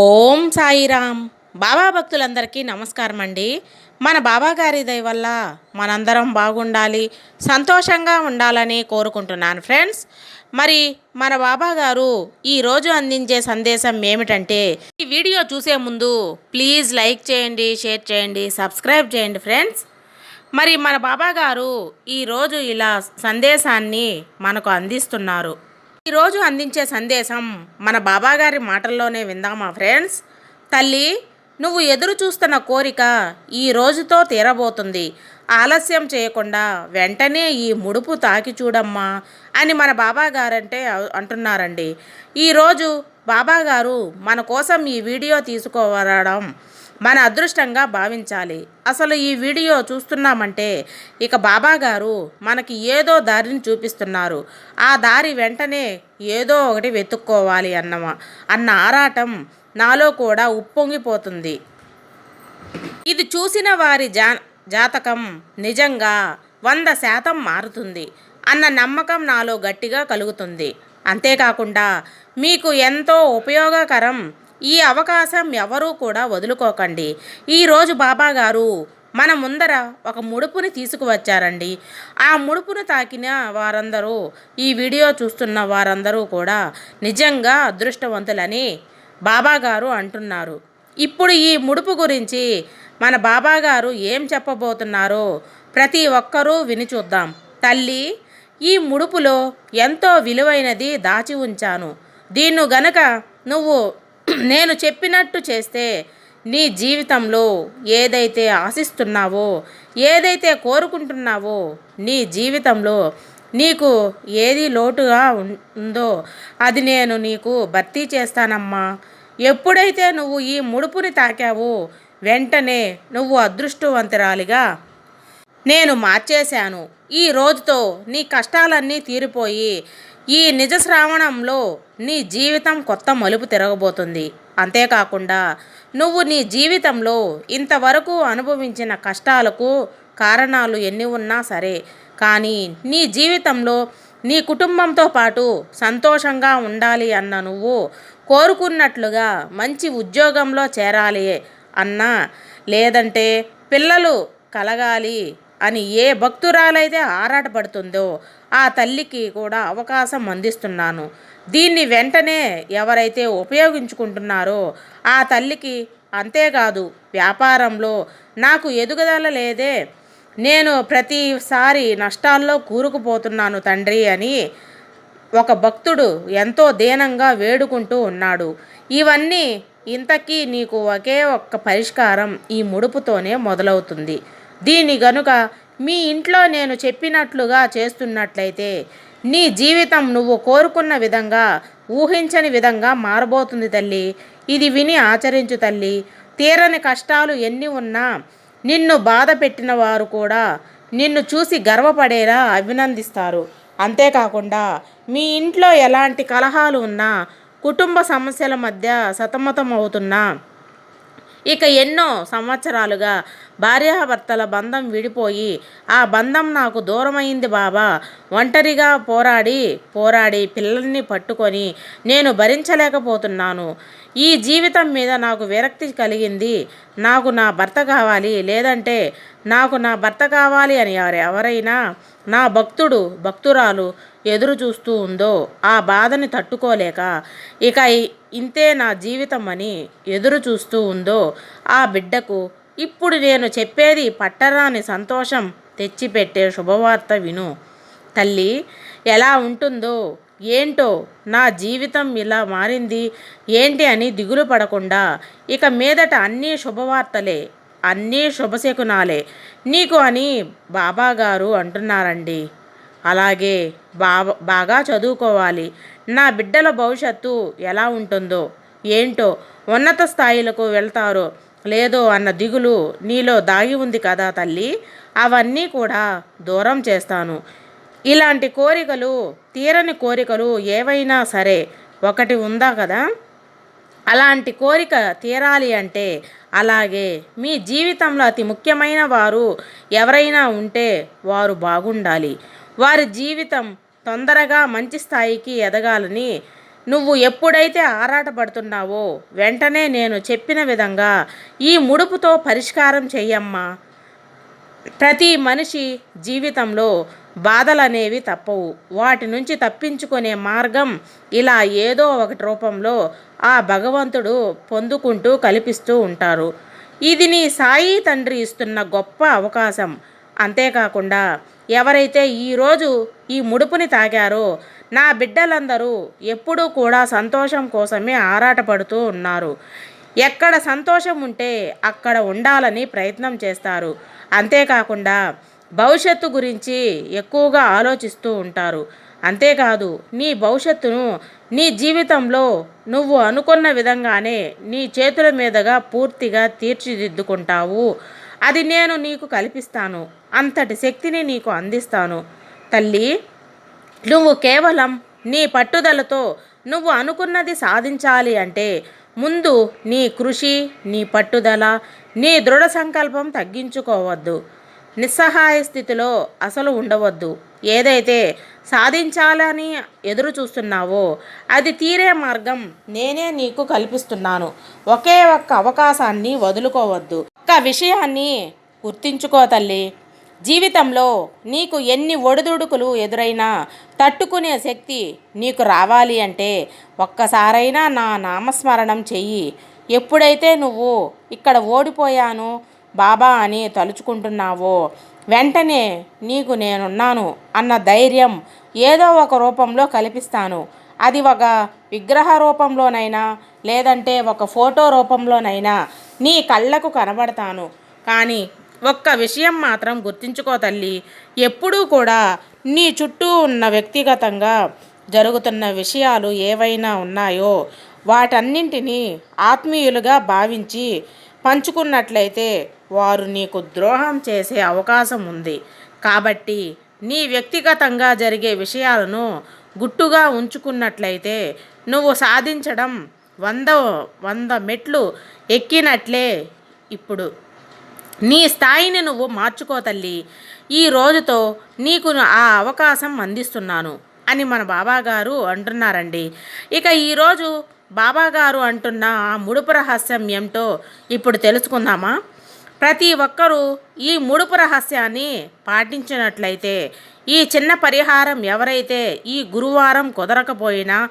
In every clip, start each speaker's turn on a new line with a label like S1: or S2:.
S1: ఓం సాయిరామ్. బాబా భక్తులందరికీ నమస్కారం అండి. మన బాబా గారి దయ వల్ల మనందరం బాగుండాలి సంతోషంగా ఉండాలని కోరుకుంటున్నాను ఫ్రెండ్స్. మరి మన బాబాగారు ఈరోజు అందించే సందేశం ఏమిటంటే ఈ వీడియో చూసే ముందు ప్లీజ్ లైక్ చేయండి షేర్ చేయండి సబ్స్క్రైబ్ చేయండి ఫ్రెండ్స్. మరి మన బాబా గారు ఈరోజు ఇలా సందేశాన్ని మనకు అందిస్తున్నారు. ఈరోజు అందించే సందేశం మన బాబాగారి మాటల్లోనే విందామా ఫ్రెండ్స్. తల్లి నువ్వు ఎదురు చూస్తున్న కోరిక ఈ రోజుతో తీరబోతుంది. ఆలస్యం చేయకుండా వెంటనే ఈ ముడుపు తాకి చూడమ్మా అని మన బాబాగారంటే అంటున్నారండి. ఈరోజు బాబాగారు మన కోసం ఈ వీడియో తీసుకోవడం మన అదృష్టంగా భావించాలి. అసలు ఈ వీడియో చూస్తున్నామంటే ఇక బాబా గారు మనకి ఏదో దారిని చూపిస్తున్నారు. ఆ దారి వెంటనే ఏదో ఒకటి వెతుక్కోవాలి అన్నమా అన్న ఆరాటం నాలో కూడా ఉప్పొంగిపోతుంది. ఇది చూసిన వారి జా జాతకం నిజంగా వంద శాతం మారుతుంది అన్న నమ్మకం నాలో గట్టిగా కలుగుతుంది. అంతేకాకుండా మీకు ఎంతో ఉపయోగకరం ఈ అవకాశం ఎవరూ కూడా వదులుకోకండి. ఈరోజు బాబాగారు మన ముందర ఒక ముడుపుని తీసుకువచ్చారండి. ఆ ముడుపును తాకిన వారందరూ ఈ వీడియో చూస్తున్న వారందరూ కూడా నిజంగా అదృష్టవంతులని బాబాగారు అంటున్నారు. ఇప్పుడు ఈ ముడుపు గురించి మన బాబాగారు ఏం చెప్పబోతున్నారో ప్రతి ఒక్కరూ విని చూద్దాం. తల్లి ఈ ముడుపులో ఎంతో విలువైనది దాచి ఉంచాను. దీన్ని గనక నువ్వు నేను చెప్పినట్టు చేస్తే నీ జీవితంలో ఏదైతే ఆశిస్తున్నావో ఏదైతే కోరుకుంటున్నావో నీ జీవితంలో నీకు ఏది లోటుగా ఉందో అది నేను నీకు భర్తీ చేస్తానమ్మా. ఎప్పుడైతే నువ్వు ఈ ముడుపుని తాకావో వెంటనే నువ్వు అదృష్టవంతురాలిగా నేను మార్చేశాను. ఈ రోజుతో నీ కష్టాలన్నీ తీరిపోయి ఈ నిజ శ్రావణంలో నీ జీవితం కొత్త మలుపు తిరగబోతుంది. అంతేకాకుండా నువ్వు నీ జీవితంలో ఇంతవరకు అనుభవించిన కష్టాలకు కారణాలు ఎన్ని ఉన్నా సరే కానీ నీ జీవితంలో నీ కుటుంబంతో పాటు సంతోషంగా ఉండాలి అన్న నువ్వు కోరుకున్నట్లుగా మంచి ఉద్యోగంలో చేరాలి అన్నా లేదంటే పిల్లలు కలగాలి అని ఏ భక్తురాలైతే ఆరాటపడుతుందో ఆ తల్లికి కూడా అవకాశం అందిస్తున్నాను. దీన్ని వెంటనే ఎవరైతే ఉపయోగించుకుంటున్నారో ఆ తల్లికి అంతేకాదు వ్యాపారంలో నాకు ఎదుగుదల లేదే. నేను ప్రతిసారి నష్టాల్లో కూరుకుపోతున్నాను తండ్రి అని ఒక భక్తుడు ఎంతో దీనంగా వేడుకుంటూ ఉన్నాడు. ఇవన్నీ ఇంతకీ నీకు ఒకే ఒక్క పరిష్కారం ఈ ముడుపుతోనే మొదలవుతుంది. దీని గనుక మీ ఇంట్లో నేను చెప్పినట్లుగా చేస్తున్నట్లయితే నీ జీవితం నువ్వు కోరుకున్న విధంగా ఊహించని విధంగా మారబోతుంది తల్లి. ఇది విని ఆచరించు తల్లి. తీరని కష్టాలు ఎన్ని ఉన్నా నిన్ను బాధ పెట్టిన వారు కూడా నిన్ను చూసి గర్వపడేలా అభినందిస్తారు. అంతేకాకుండా మీ ఇంట్లో ఎలాంటి కలహాలు ఉన్నా కుటుంబ సమస్యల మధ్య సతమతం అవుతున్నా ఇక ఎన్నో సంవత్సరాలుగా భార్యాభర్తల బంధం విడిపోయి ఆ బంధం నాకు దూరమైంది బాబా. ఒంటరిగా పోరాడి పోరాడి పిల్లల్ని పట్టుకొని నేను భరించలేకపోతున్నాను. ఈ జీవితం మీద నాకు విరక్తి కలిగింది. నాకు నా భర్త కావాలి లేదంటే నాకు నా భర్త కావాలి అని ఎవరు ఎవరైనా నా భక్తుడు భక్తురాలు ఎదురు చూస్తూ ఉందో ఆ బాధని తట్టుకోలేక ఇక ఇంతే నా జీవితం అని ఎదురు చూస్తూ ఉందో ఆ బిడ్డకు ఇప్పుడు నేను చెప్పేది పట్టరాని సంతోషం తెచ్చిపెట్టే శుభవార్త విను. తల్లి ఎలా ఉంటుందో ఏంటో నా జీవితం ఇలా మారింది ఏంటి అని దిగులు పడకుండా ఇక మీదట అన్నీ శుభవార్తలే అన్నీ శుభశకునాలే నీకు అని బాబా గారు అంటున్నారండి. అలాగే బాగా బాగా చదువుకోవాలి. నా బిడ్డల భవిష్యత్తు ఎలా ఉంటుందో ఏంటో ఉన్నత స్థాయిలకు వెళ్తారో లేదో అన్న దిగులు నీలో దాగి ఉంది కదా తల్లి? అవన్నీ కూడా దూరం చేస్తాను. ఇలాంటి కోరికలు తీరని కోరికలు ఏవైనా సరే ఒకటి ఉందా కదా? అలాంటి కోరిక తీరాలి అంటే అలాగే మీ జీవితంలో అతి ముఖ్యమైన వారు ఎవరైనా ఉంటే వారు బాగుండాలి. వారి జీవితం తొందరగా మంచి స్థాయికి ఎదగాలని నువ్వు ఎప్పుడైతే ఆరాటపడుతున్నావో వెంటనే నేను చెప్పిన విధంగా ఈ ముడుపుతో పరిష్కారం చెయ్యమ్మా. ప్రతి మనిషి జీవితంలో బాధలు అనేవి తప్పవు. వాటి నుంచి తప్పించుకునే మార్గం ఇలా ఏదో ఒకటి రూపంలో ఆ భగవంతుడు పొందుకుంటూ కల్పిస్తూ ఉంటారు. ఇది నీ సాయి తండ్రి ఇస్తున్న గొప్ప అవకాశం. అంతేకాకుండా ఎవరైతే ఈరోజు ఈ ముడుపుని తాగారో నా బిడ్డలందరూ ఎప్పుడూ కూడా సంతోషం కోసమే ఆరాటపడుతూ ఉన్నారు. ఎక్కడ సంతోషం ఉంటే అక్కడ ఉండాలని ప్రయత్నం చేస్తారు. అంతేకాకుండా భవిష్యత్తు గురించి ఎక్కువగా ఆలోచిస్తూ ఉంటారు. అంతేకాదు నీ భవిష్యత్తును నీ జీవితంలో నువ్వు అనుకున్న విధంగానే నీ చేతుల మీదుగా పూర్తిగా తీర్చిదిద్దుకుంటావు. అది నేను నీకు కల్పిస్తాను. అంతటి శక్తిని నీకు అందిస్తాను. తల్లి నువ్వు కేవలం నీ పట్టుదలతో నువ్వు అనుకున్నది సాధించాలి అంటే ముందు నీ కృషి నీ పట్టుదల నీ దృఢ సంకల్పం తగ్గించుకోవద్దు. నిస్సహాయ స్థితిలో అసలు ఉండవద్దు. ఏదైతే సాధించాలని ఎదురు చూస్తున్నావో అది తీరే మార్గం నేనే నీకు కల్పిస్తున్నాను. ఒకే ఒక్క అవకాశాన్ని వదులుకోవద్దు. ఒక్క విషయాన్ని గుర్తించుకో తల్లి. జీవితంలో నీకు ఎన్ని ఒడిదుడుకులు ఎదురైనా తట్టుకునే శక్తి నీకు రావాలి అంటే ఒక్కసారైనా నా నామస్మరణం చెయ్యి. ఎప్పుడైతే నువ్వు ఇక్కడ ఓడిపోయాను బాబా అని తలుచుకుంటున్నావో వెంటనే నీకు నేనున్నాను అన్న ధైర్యం ఏదో ఒక రూపంలో కల్పిస్తాను. అది ఒక విగ్రహ రూపంలోనైనా లేదంటే ఒక ఫోటో రూపంలోనైనా నీ కళ్ళకు కనబడతాను. కానీ ఒక్క విషయం మాత్రం గుర్తుంచుకో తల్లి. ఎప్పుడూ కూడా నీ చుట్టూ ఉన్న వ్యక్తిగతంగా జరుగుతున్న విషయాలు ఏవైనా ఉన్నాయో వాటన్నింటినీ ఆత్మీయులుగా భావించి పంచుకున్నట్లయితే వారు నీకు ద్రోహం చేసే అవకాశం ఉంది. కాబట్టి నీ వ్యక్తిగతంగా జరిగే విషయాలను గుట్టుగా ఉంచుకున్నట్లయితే నువ్వు సాధించడం వంద వంద మెట్లు ఎక్కినట్లే ఇప్పుడు. నీ స్థాయిని నువ్వు మార్చుకో తల్లి. ఈ రోజుతో నీకు ఆ అవకాశం అందిస్తున్నాను అని మన బాబాగారు అంటున్నారండి. ఇక ఈరోజు బాబాగారు అంటున్న ఆ ముడుపు రహస్యం ఏమిటో ఇప్పుడు తెలుసుకుందామా? ప్రతి ఒక్కరూ ఈ ముడుపు రహస్యాన్ని పాటించినట్లయితే ఈ చిన్న పరిహారం ఎవరైతే ఈ గురువారం కుదరకపోయినా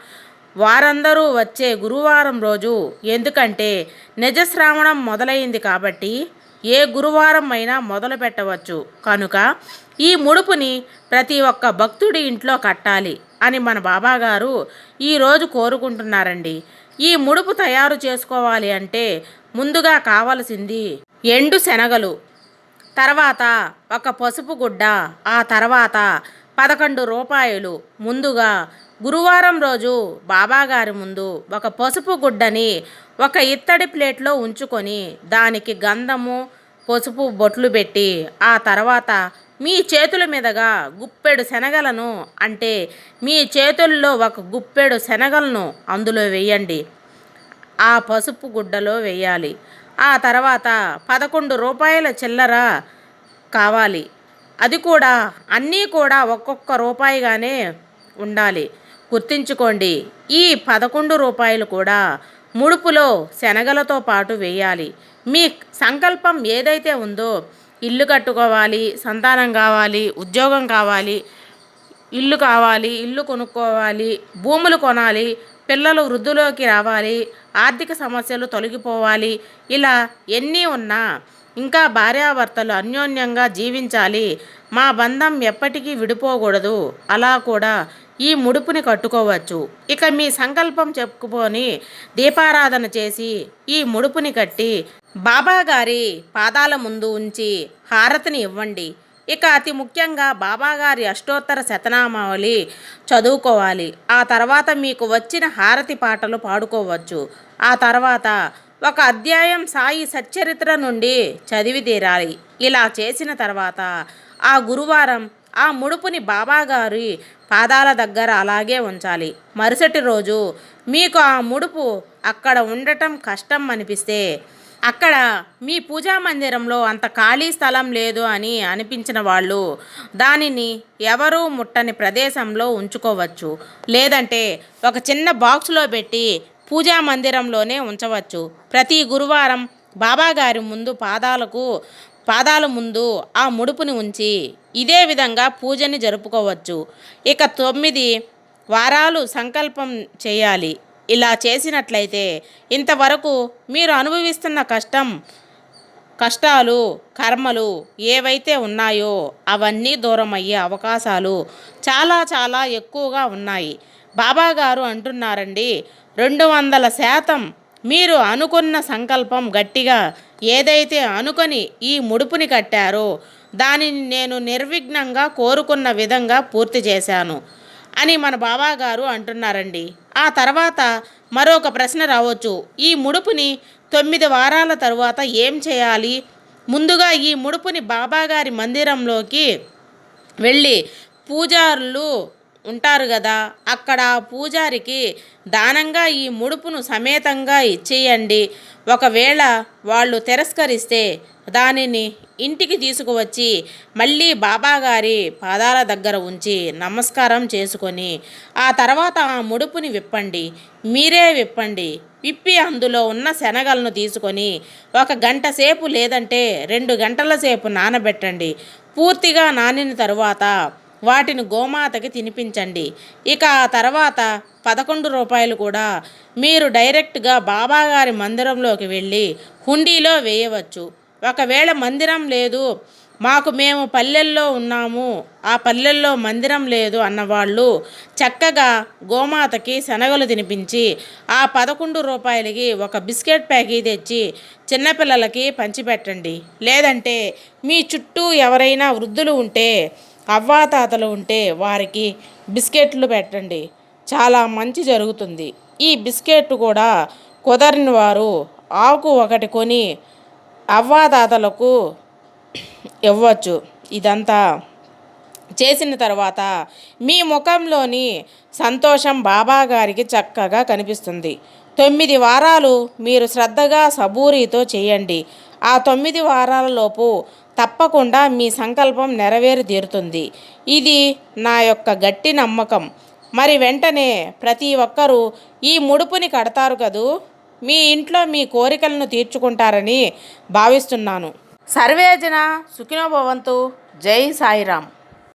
S1: వారందరూ వచ్చే గురువారం రోజు ఎందుకంటే నిజశ్రావణం మొదలైంది కాబట్టి ఏ గురువారం అయినా మొదలు పెట్టవచ్చు కనుక ఈ ముడుపుని ప్రతి ఒక్క భక్తుడి ఇంట్లో కట్టాలి అని మన బాబాగారు ఈరోజు కోరుకుంటున్నారండి. ఈ ముడుపు తయారు చేసుకోవాలి అంటే ముందుగా కావలసింది ఎండు శనగలు తర్వాత ఒక పసుపు గుడ్డ ఆ తర్వాత పదకొండు రూపాయలు. ముందుగా గురువారం రోజు బాబాగారి ముందు ఒక పసుపు గుడ్డని ఒక ఇత్తడి ప్లేట్లో ఉంచుకొని దానికి గంధము పసుపు బొట్లు పెట్టి ఆ తర్వాత మీ చేతుల మీదుగా గుప్పెడు శనగలను అంటే మీ చేతుల్లో ఒక గుప్పెడు శనగలను అందులో వేయండి. ఆ పసుపు గుడ్డలో వేయాలి. ఆ తర్వాత పదకొండు రూపాయల చిల్లర కావాలి. అది కూడా అన్నీ కూడా ఒక్కొక్క రూపాయిగానే ఉండాలి. గుర్తుంచుకోండి ఈ పదకొండు రూపాయలు కూడా ముడుపులో శనగలతో పాటు వేయాలి. మీ సంకల్పం ఏదైతే ఉందో ఇల్లు కట్టుకోవాలి సంతానం కావాలి ఉద్యోగం కావాలి ఇల్లు కావాలి ఇల్లు కొనుక్కోవాలి భూములు కొనాలి పిల్లలు వృద్ధిలోకి రావాలి ఆర్థిక సమస్యలు తొలగిపోవాలి ఇలా ఎన్ని ఉన్నా ఇంకా భార్యాభర్తలు అన్యోన్యంగా జీవించాలి. మా బంధం ఎప్పటికీ విడిపోకూడదు. అలా కూడా ఈ ముడుపుని కట్టుకోవచ్చు. ఇక మీ సంకల్పం చెప్పుకొని దీపారాధన చేసి ఈ ముడుపుని కట్టి బాబా గారి పాదాల ముందు ఉంచి హారతిని ఇవ్వండి. ఇక అతి ముఖ్యంగా బాబాగారి అష్టోత్తర శతనామావళి చదువుకోవాలి. ఆ తర్వాత మీకు వచ్చిన హారతి పాటలు పాడుకోవచ్చు. ఆ తర్వాత ఒక అధ్యాయం సాయి సచ్చరిత్ర నుండి చదివి తీరాలి ఇలా చేసిన తర్వాత ఆ గురువారం ఆ ముడుపుని బాబాగారి పాదాల దగ్గర అలాగే ఉంచాలి. మరుసటి రోజు మీకు ఆ ముడుపు అక్కడ ఉండటం కష్టం అనిపిస్తే అక్కడ మీ పూజా మందిరంలో అంత ఖాళీ స్థలం లేదు అని అనిపించిన వాళ్ళు దానిని ఎవరూ ముట్టని ప్రదేశంలో ఉంచుకోవచ్చు. లేదంటే ఒక చిన్న బాక్స్లో పెట్టి పూజా మందిరంలోనే ఉంచవచ్చు. ప్రతి గురువారం బాబాగారి ముందు పాదాలకు పాదాల ముందు ఆ ముడుపుని ఉంచి ఇదే విధంగా పూజని జరుపుకోవచ్చు. ఇక తొమ్మిది వారాలు సంకల్పం చేయాలి. ఇలా చేసినట్లయితే ఇంతవరకు మీరు అనుభవిస్తున్న కష్టం కష్టాలు కర్మలు ఏవైతే ఉన్నాయో అవన్నీ దూరం అయ్యే అవకాశాలు చాలా చాలా ఎక్కువగా ఉన్నాయి. బాబాగారు అంటున్నారండి రెండు వందల శాతం మీరు అనుకున్న సంకల్పం గట్టిగా ఏదైతే అనుకొని ఈ ముడుపుని కట్టారో దానిని నేను నిర్విఘ్నంగా కోరుకున్న విధంగా పూర్తి చేశాను అని మన బాబాగారు అంటున్నారండి. ఆ తర్వాత మరొక ప్రశ్న రావచ్చు. ఈ ముడుపుని తొమ్మిది వారాల తరువాత ఏం చేయాలి? ముందుగా ఈ ముడుపుని బాబాగారి మందిరంలోకి వెళ్ళి పూజారులు ఉంటారు కదా అక్కడ పూజారికి దానంగా ఈ ముడుపును సమేతంగా ఇచ్చేయండి. ఒకవేళ వాళ్ళు తిరస్కరిస్తే దానిని ఇంటికి తీసుకువచ్చి మళ్ళీ బాబాగారి పాదాల దగ్గర ఉంచి నమస్కారం చేసుకొని ఆ తర్వాత ఆ ముడుపుని విప్పండి. మీరే విప్పండి. విప్పి అందులో ఉన్న శనగలను తీసుకొని ఒక గంట సేపు లేదంటే రెండు గంటల సేపు నానబెట్టండి. పూర్తిగా నానిన తరువాత వాటిని గోమాతకి తినిపించండి. ఇక ఆ తర్వాత పదకొండు రూపాయలు కూడా మీరు డైరెక్ట్గా బాబాగారి మందిరంలోకి వెళ్ళి హుండీలో వేయవచ్చు. ఒకవేళ మందిరం లేదు మాకు మేము పల్లెల్లో ఉన్నాము ఆ పల్లెల్లో మందిరం లేదు అన్నవాళ్ళు చక్కగా గోమాతకి శనగలు తినిపించి ఆ పదకొండు రూపాయలకి ఒక బిస్కెట్ ప్యాకెట్ తెచ్చి చిన్నపిల్లలకి పంచిపెట్టండి. లేదంటే మీ చుట్టూ ఎవరైనా వృద్ధులు ఉంటే అవ్వాతాతలు ఉంటే వారికి బిస్కెట్లు పెట్టండి. చాలా మంచి జరుగుతుంది. ఈ బిస్కెట్ కూడా కుదరని వారు ఆకు ఒకటి కొని అవ్వాతాతలకు ఇవ్వచ్చు. ఇదంతా చేసిన తర్వాత మీ ముఖంలోని సంతోషం బాబా గారికి చక్కగా కనిపిస్తుంది. తొమ్మిది వారాలు మీరు శ్రద్ధగా సబూరితో చేయండి. ఆ తొమ్మిది వారాలలోపు తప్పకుండా మీ సంకల్పం నెరవేరి తీరుతుంది ఇది నా యొక్క గట్టి నమ్మకం. మరి వెంటనే ప్రతి ఒక్కరూ ఈ ముడుపుని కడతారు కదూ? మీ ఇంట్లో మీ కోరికలను తీర్చుకుంటారని భావిస్తున్నాను. సర్వేజన సుఖినోభవంతు జై సాయిరామ్.